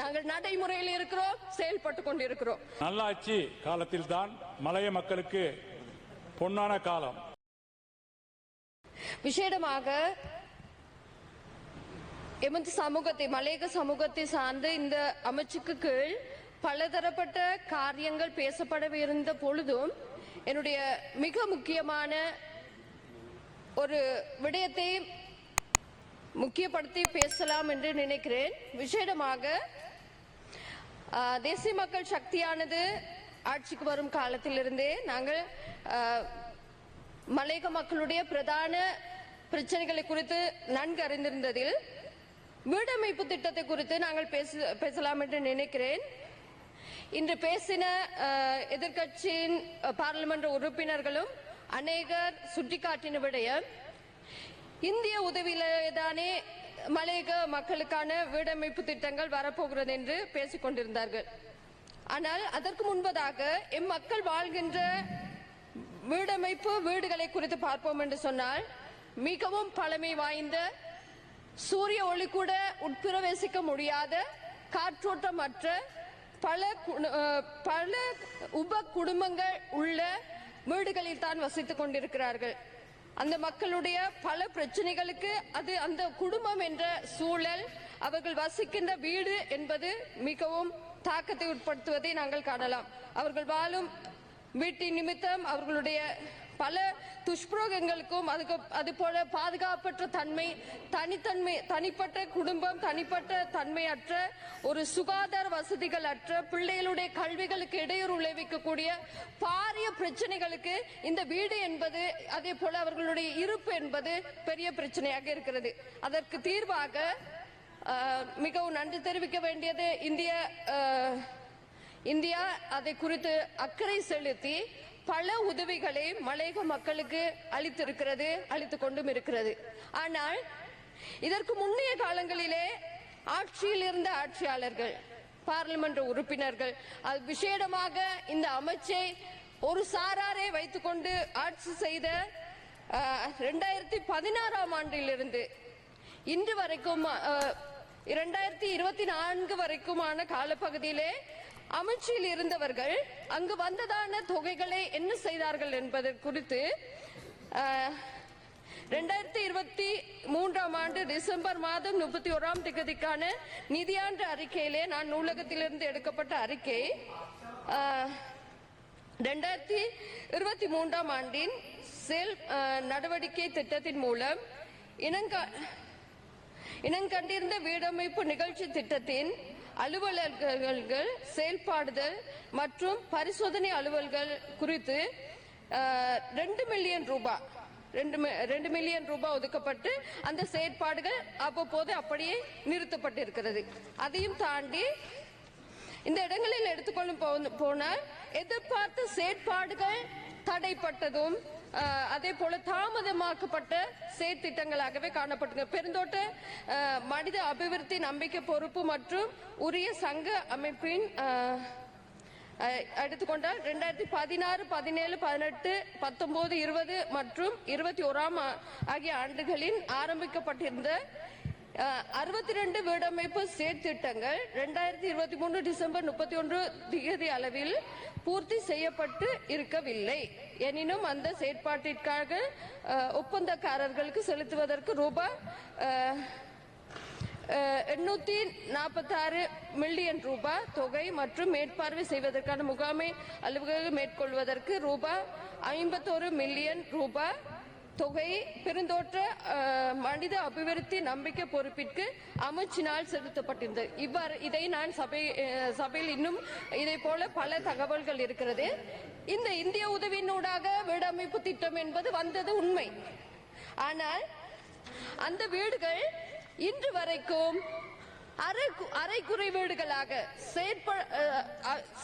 நாங்கள் நடைமுறையில் இருக்கிறோம் செயல்பட்டு கொண்டிருக்கிறோம். நல்லாட்சி காலத்தில்தான் மலைய மக்களுக்கு பொன்னான காலம். விசேடமாக எமது சமூகத்தை மலையக சமூகத்தை சார்ந்த இந்த அமைச்சுக்கு கீழ் பலதரப்பட்ட காரியங்கள் பேசப்படவிருந்த பொழுதும் என்னுடைய மிக முக்கியமான ஒரு விடயத்தை முக்கியப்படுத்தி பேசலாம் என்று நினைக்கிறேன். விசேடமாக தேசிய மக்கள் சக்தியானது ஆட்சிக்கு வரும் காலத்திலிருந்தே நாங்கள் மலையக மக்களுடைய பிரதான பிரச்சனைகளை குறித்து நன்கு அறிந்திருந்ததில் வீடமைப்பு திட்டத்தை குறித்து நாங்கள் பேச பேசலாம் என்று நினைக்கிறேன். இன்று பேசின எதிர்கட்சியின் எதிர்க்கட்சியின் பாராளுமன்ற உறுப்பினர்களும் அநேகர் சுட்டிக்காட்டின விடயம் இந்திய உதவியிலேதானே மலையக மக்களுக்கான வீடமைப்பு திட்டங்கள் வரப்போகிறது என்று பேசிக் கொண்டிருந்தார்கள். ஆனால் அதற்கு முன்பதாக எம் மக்கள் வாழ்கின்ற வீடமைப்பு வீடுகளை குறித்து பார்ப்போம் என்று சொன்னால் மிகவும் பழமை வாய்ந்த சூரிய ஒளி கூட உட்பிரவேசிக்க முடியாத காற்றோட்டமற்ற பல பல உப குடும்பங்கள் உள்ள வீடுகளில் தான் வசித்துக் கொண்டிருக்கிறார்கள். அந்த மக்களுடைய பல பிரச்சனைகளுக்கு அது அந்த குடும்பம் என்ற சூழல் அவர்கள் வசிக்கின்ற வீடு என்பது மிகவும் தாக்கத்தை உட்படுத்துவதை நாங்கள் காணலாம். அவர்கள் வாழும் வீட்டின் நிமித்தம் அவர்களுடைய பல துஷ்பிரோகங்களுக்கும் அதுக்கு அது போல பாதுகாப்பற்ற தன்மை தனித்தன்மை தனிப்பட்ட குடும்பம் தனிப்பட்ட தன்மையற்ற ஒரு சுகாதார வசதிகள் அற்ற பிள்ளைகளுடைய கல்விகளுக்கு இடையூறு விளைவிக்கக்கூடிய பாரிய பிரச்சனைகளுக்கு இந்த வீடு என்பது அதே போல அவர்களுடைய இருப்பு என்பது பெரிய பிரச்சனையாக இருக்கிறது. அதற்கு தீர்வாக மிகவும் நன்றி தெரிவிக்க வேண்டியது இந்திய இந்தியா அதை குறித்து அக்கறை செலுத்தி பல உதவிகளை மலையக மக்களுக்கு அளித்திருக்கிறது அளித்துக் கொண்டும் இருக்கிறது. ஆனால் இதற்கு முன்னைய காலங்களிலே ஆட்சியில் இருந்த ஆட்சியாளர்கள் பாராளுமன்ற உறுப்பினர்கள் அது விசேடமாக இந்த அமைச்சை ஒரு சாராரை வைத்துக்கொண்டு ஆட்சி செய்த ரெண்டாயிரத்தி பதினாறாம் ஆண்டிலிருந்து இன்று வரைக்கும் இரண்டாயிரத்தி இருபத்தி நான்கு வரைக்குமான காலப்பகுதியிலே அமைச்சியில் இருந்தவர்கள் அங்கு வந்ததான தொகைகளை என்ன செய்தார்கள் என்பது குறித்து ரெண்டாயிரத்தி இருபத்தி மூன்றாம் ஆண்டு டிசம்பர் மாதம் முப்பத்தி ஓராம் திகதிக்கான நிதியாண்டு அறிக்கையிலே நான் நூலகத்திலிருந்து எடுக்கப்பட்ட அறிக்கை. ரெண்டாயிரத்தி இருபத்தி மூன்றாம் ஆண்டின் செல் நடவடிக்கை திட்டத்தின் மூலம் இனங்க இனங்கண்டிருந்த வீடமைப்பு நிகழ்ச்சி திட்டத்தின் அலுவலர்கள் செயல்பாடுதல் மற்றும் பரிசோதனை அலுவல்கள் குறித்து ரெண்டு மில்லியன் ரூபாய் ரெண்டு மி- ரெண்டு மில்லியன் ரூபாய் ஒதுக்கப்பட்டு அந்த செயற்பாடுகள் அவ்வப்போது அப்படியே நிறுத்தப்பட்டிருக்கிறது. அதையும் தாண்டி இந்த இடங்களில் எடுத்துக்கொள்ளும் போனால் எதிர்பார்த்த செயற்பாடுகள் தடைப்பட்டதும் அதே போல தாமதமாக்கப்பட்ட செயற்திட்டங்களாகவே காணப்பட்டது பெருந்தோட்ட மனித அபிவிருத்தி நம்பிக்கை பொறுப்பு மற்றும் உரிய சங்க அமைப்பின் எடுத்துக்கொண்டால் ரெண்டாயிரத்தி பதினாறு பதினேழு பதினெட்டு பத்தொன்பது இருபது மற்றும் இருபத்தி ஓராம் ஆகிய ஆண்டுகளில் ஆரம்பிக்கப்பட்டிருந்த அறுபத்தி ரெண்டு வீடமைப்பு செயற்திட்டங்கள் ரெண்டாயிரத்தி இருபத்தி மூணு டிசம்பர் முப்பத்தி ஒன்று திகதி அளவில் பூர்த்தி செய்யப்பட்டு இருக்கவில்லை. எனினும் அந்த செயற்பாட்டிற்காக ஒப்பந்தக்காரர்களுக்கு செலுத்துவதற்கு ரூபாய் அஹ், எண்ணூத்தி நாற்பத்தாறு மில்லியன் ரூபாய் தொகை மற்றும் மேற்பார்வை செய்வதற்கான முகாமை அலுவலகம் மேற்கொள்வதற்கு ரூபாய் ஐம்பத்தோரு மில்லியன் ரூபாய் தொகை பெருந்தோற்ற மனித அபிவிருத்தி நம்பிக்கை பொறுப்பிற்கு அமைச்சினால் செலுத்தப்பட்டிருந்தது. இவ்வாறு இதை நான் சபை சபையில் இன்னும் இதை போல பல தகவல்கள் இருக்கிறது. இந்த இந்திய உதவியினூடாக வீடமைப்பு திட்டம் என்பது வந்தது உண்மை. ஆனால் அந்த வீடுகள் இன்று வரைக்கும் அரை அரைக்குறை வீடுகளாக செயற்ப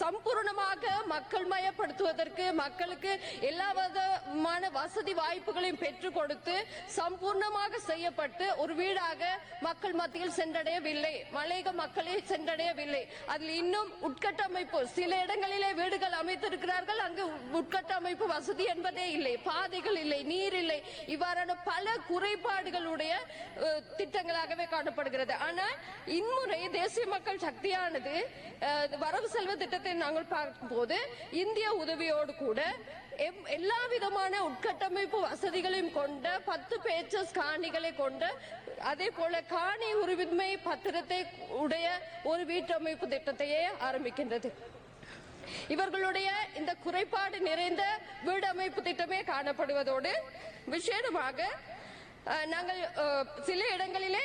சம்பூர்ணமாக மக்கள் மயப்படுத்துவதற்கு மக்களுக்கு எல்லா விதமான வசதி வாய்ப்புகளையும் பெற்றுக் கொடுத்து சம்பூர்ணமாக செய்யப்பட்டு ஒரு வீடாக மக்கள் மத்தியில் சென்றடையவில்லை. மலையக மக்களை சென்றடையவில்லை. அதில் இன்னும் உட்கட்டமைப்பு சில இடங்களிலே வீடுகள் அமைத்திருக்கிறார்கள். அங்கு உட்கட்டமைப்பு வசதி என்பதே இல்லை. பாதைகள் இல்லை நீர் இல்லை. இவ்வாறான பல குறைபாடுகளுடைய திட்டங்களாகவே காணப்படுகிறது. ஆனால் இம்முறை தேசிய மக்கள் சக்தியானது வரவு செல்வ திட்டத்தை நாங்கள் பார்க்கும்போது இந்திய உதவியோடு கூட எம்- எல்லா விதமான உட்கட்டமைப்பு வசதிகளையும் கொண்ட பத்து பேச்சஸ் காணிகளை கொண்ட அதே போல காணி உரிமை பத்திரத்தை உடைய ஒரு வீட்டமைப்பு திட்டத்தையே ஆரம்பிக்கின்றது. இவர்களுடைய இந்த குறைபாடு நிறைந்த வீடு அமைப்பு திட்டமே காணப்படுவதோடு விசேடமாக நாங்கள் சில இடங்களிலே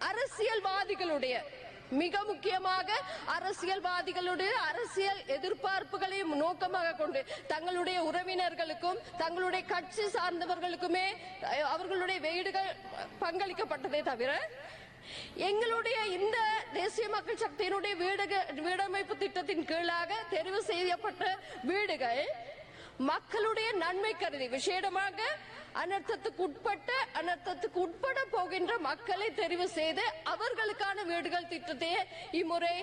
அரசியல்வாதிகளுடைய மிக முக்கியமாக அரசியல்வாதிகளுடைய அரசியல் எதிர்பார்ப்புகளை நோக்கமாக கொண்டு தங்களுடைய உறவினர்களுக்கும் தங்களுடைய கட்சி சார்ந்தவர்களுக்குமே அவர்களுடைய வீடுகள் பங்களிக்கப்பட்டதே தவிர எங்களுடைய இந்த தேசிய மக்கள் சக்தியினுடைய வீடுகள் வீடமைப்பு திட்டத்தின் கீழாக தெரிவு செய்யப்பட்ட வீடுகள் மக்களுடைய நன்மை கருதி விசேடமாக அனர்த்தத்துக்கு உட்பட்ட அனர்த்தத்துக்கு உட்பட போகின்ற மக்களை தெரிவு செய்து அவர்களுக்கான வீடுகள் திட்டத்தையே இம்முறை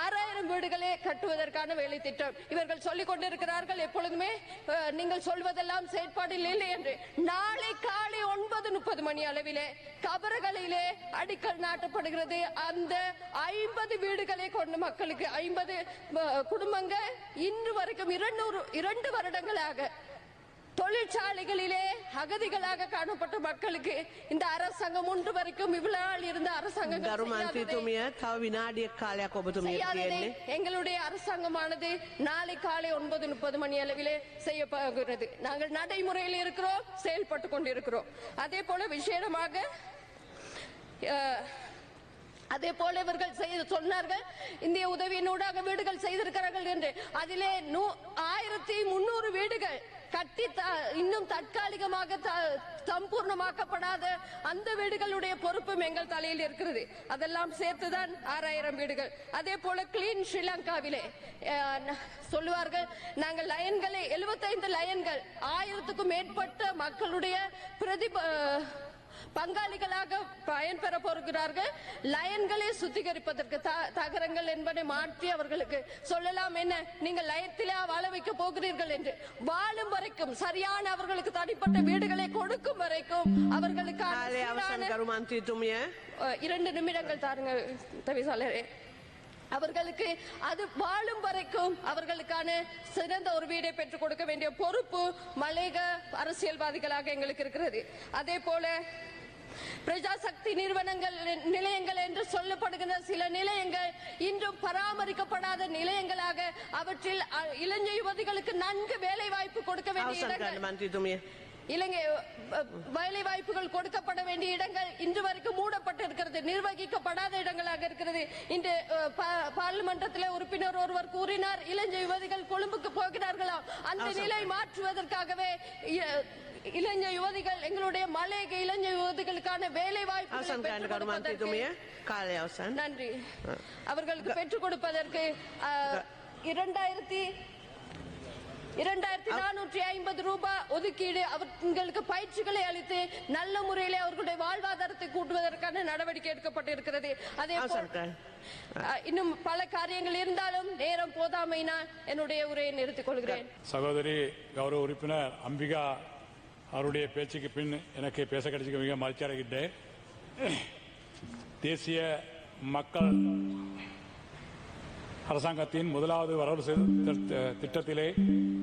ஆறாயிரம் வீடுகளே கட்டுவதற்கான வேலை திட்டம். இவர்கள் சொல்லிக் கொண்டிருக்கிறார்கள் எப்பொழுதுமே நீங்கள் சொல்வதெல்லாம் செயற்பாடில் இல்லை என்று. நாளை காலை ஒன்பது முப்பது மணி அளவிலே கபறுகளிலே அடிக்கல் நாட்டப்படுகிறது. அந்த ஐம்பது வீடுகளை கொண்ட மக்களுக்கு ஐம்பது குடும்பங்கள் இன்று வரைக்கும் இருநூறு இரண்டு வருடங்களாக தொழிற்சாலைகளிலே அகதிகளாக காணப்பட்ட மக்களுக்கு இந்த அரசாங்கம் ஒன்று வரைக்கும் இவ்வளவு நாள் இருந்த அரசாங்கம் எங்களுடைய அரசாங்கமானது நாளை காலை ஒன்பது முப்பது மணி அளவிலே செய்யப்படுகிறது நாங்கள் நடைமுறையில் இருக்கிறோம் செயல்பட்டு கொண்டிருக்கிறோம். அதே போல விசேடமாக அதே போல இவர்கள் செய்து சொன்னார்கள் இந்திய உதவியின் ஊடாக வீடுகள் செய்திருக்கிறார்கள் என்று. அதிலே நூ ஆயிரத்தி முன்னூறு வீடுகள் கட்டி த- இன்னும் தற்காலிகமாக த- சம்பூர்ணமாக்கப்படாத அந்த வீடுகளுடைய பொறுப்பும் எங்கள் தலையில் இருக்கிறது. அதெல்லாம் சேர்த்துதான் ஆறாயிரம் வீடுகள். அதே போல கிளீன் ஸ்ரீலங்காவிலே சொல்லுவார்கள் நாங்கள் லயன்களை 75 லயன்கள் ஆயிரத்துக்கும் மேற்பட்ட மக்களுடைய பிரதி பங்காளிகளாக பயன்பெற போகிறார்கள். லயன்களை சுத்திகரிப்பதற்கு தகரங்கள் என்பதை மாற்றி அவர்களுக்கு சொல்லலாம். என்ன? நீங்கள் லயத்திலே வாழ வைக்க போகிறீர்கள் என்று. வாழும் வரைக்கும் சரியான அவர்களுக்கு தனிப்பட்ட வீடுகளை கொடுக்கும் வரைக்கும் அவர்களுக்கு இரண்டு நிமிடங்கள் தாருங்கள் தவிசாளரே. அவர்களுக்கு அது வாழும் வரைக்கும் அவர்களுக்கான சிறந்த ஒரு வீடை பெற்றுக் கொடுக்க வேண்டிய பொறுப்பு மலேக அரசியல்வாதிகளாக எங்களுக்கு இருக்கிறது. அதே போல பிரஜாசக்தி நிறுவனங்கள் நிலையங்கள் என்று சொல்லப்படுகின்ற சில நிலையங்கள் இன்றும் பராமரிக்கப்படாத நிலையங்களாக அவற்றில் இளைஞ யுவதிகளுக்கு நன்கு வேலை வாய்ப்பு கொடுக்க வேண்டிய இலங்கை வேலை வாய்ப்புகள் கொடுக்கப்பட வேண்டிய இடங்கள் இன்று வரைக்கும் மூடப்பட்டிருக்கிறது நிர்வகிக்கப்படாத இடங்களாக இருக்கிறது. இன்று பாராளுமன்றத்தில் உறுப்பினர் ஒருவர் கூறினார் இளைஞ யுவதிகள் கொழும்புக்கு போகிறார்களா அந்த நிலை மாற்றுவதற்காகவே இளைஞ யுவதிகள் எங்களுடைய மலையக இளைஞ யுவதிகளுக்கான வேலை வாய்ப்பு நன்றி. அவர்களுக்கு பெற்றுக் கொடுப்பதற்கு இரண்டாயிரத்தி இரண்டாயிரத்தி நானூற்றி ஐம்பது ரூபாய் ஒதுக்கீடு அவர்களுக்கு பயிற்சிகளை அளித்து நல்ல முறையில் அவர்களுடைய வாழ்வாதாரத்தை கூட்டுவதற்கான நடவடிக்கை எடுக்கப்பட்டிருக்கிறது. அதே இன்னும் பல காரியங்கள் இருந்தாலும் நேரம் போதாமைனா என்னுடைய உரையை நிறுத்திக் கொள்கிறேன். சகோதரி கௌரவ உறுப்பினர் அம்பிகா அவருடைய பேச்சுக்கு பின் எனக்கு பேச கிடைச்சிக்க மிக மகிழ்ச்சி தேசிய மக்கள் அரசாங்கத்தின் முதலாவது வரவு திட்ட- திட்டத்திலே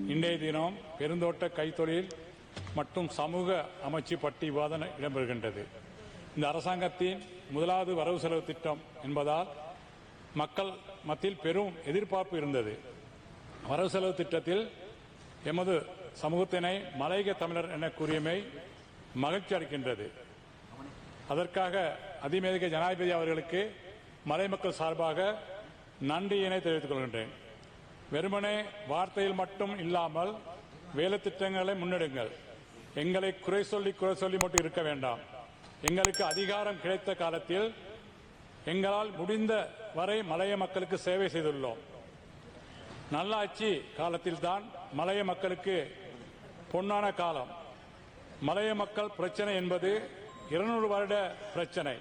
இன்றைய தினம் பெருந்தோட்ட கைத்தொழில் மற்றும் சமூக அமைச்சு பட்டி விவாதம் இடம்பெறுகின்றது. இந்த அரசாங்கத்தின் முதலாவது வரவு செலவு திட்டம் என்பதால் மக்கள் மத்தியில் பெரும் எதிர்பார்ப்பு இருந்தது. வரவு செலவு திட்டத்தில் எமது சமூகத்தினை மலையக தமிழர் என கூறியமை மகிழ்ச்சி அளிக்கின்றது. அதற்காக அதிமேதிக ஜனாதிபதி அவர்களுக்கு மலை மக்கள் சார்பாக நன்றியினை தெரிவித்துக் கொள்கின்றேன். வெறுமனே வார்த்தையில் மட்டும் இல்லாமல் வேலை திட்டங்களை முன்னெடுங்கள். எங்களை குறை சொல்லி குறை சொல்லி மட்டும் இருக்க வேண்டாம். எங்களுக்கு அதிகாரம் கிடைத்த காலத்தில் எங்களால் முடிந்த வரை மலைய மக்களுக்கு சேவை செய்துள்ளோம். நல்லாட்சி காலத்தில்தான் மலைய மக்களுக்கு பொன்னான காலம். மலைய மக்கள் பிரச்சனை என்பது இருநூறு வருட பிரச்சனை.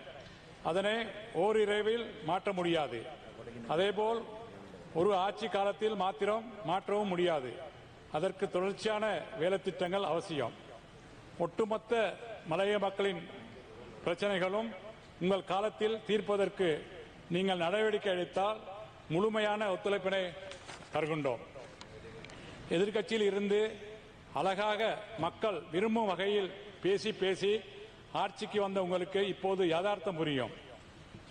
அதனை ஓரிரைவில் மாற்ற முடியாது. அதேபோல் ஒரு ஆட்சி காலத்தில் மாத்திரம் மாற்றவும் முடியாது. அதற்கு தொடர்ச்சியான வேலைத்திட்டங்கள் அவசியம். ஒட்டுமொத்த மலைய மக்களின் பிரச்சனைகளும் உங்கள் காலத்தில் தீர்ப்பதற்கு நீங்கள் நடவடிக்கை எடுத்தால் முழுமையான ஒத்துழைப்பினை தருகின்றோம். எதிர்க்கட்சியில் இருந்து அழகாக மக்கள் விரும்பும் வகையில் பேசி பேசி ஆட்சிக்கு வந்த உங்களுக்கு இப்போது யதார்த்தம் புரியும்.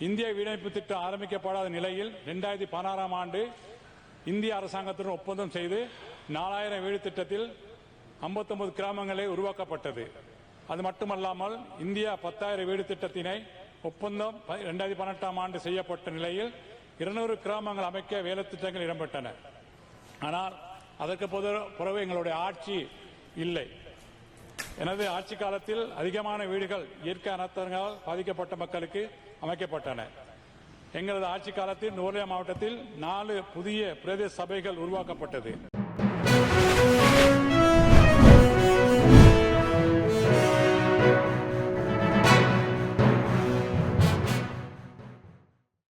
இந்திய வீடமைப்பு திட்டம் ஆரம்பிக்கப்படாத நிலையில் இரண்டாயிரத்தி பதினாறாம் ஆண்டு இந்திய அரசாங்கத்துடன் ஒப்பந்தம் செய்து நாலாயிரம் வீடு திட்டத்தில் 59 கிராமங்களே உருவாக்கப்பட்டது. அது மட்டுமல்லாமல் இந்தியா பத்தாயிரம் வீடு திட்டத்தினை ஒப்பந்தம் இரண்டாயிரத்தி பதினெட்டாம் ஆண்டு செய்யப்பட்ட நிலையில் இருநூறு கிராமங்கள் அமைக்க வேலை திட்டங்கள் இடம்பெற்றன. ஆனால் அதற்கு பொது- பிறகு எங்களுடைய ஆட்சி இல்லை. எனது ஆட்சி காலத்தில் அதிகமான வீடுகள் இயற்கை அனர்த்தங்களால் பாதிக்கப்பட்ட மக்களுக்கு அமைக்கப்பட்டன. எங்களது ஆட்சி காலத்தில் நுவரேலியா மாவட்டத்தில் நாலு புதிய பிரதேச சபைகள் உருவாக்கப்பட்டது.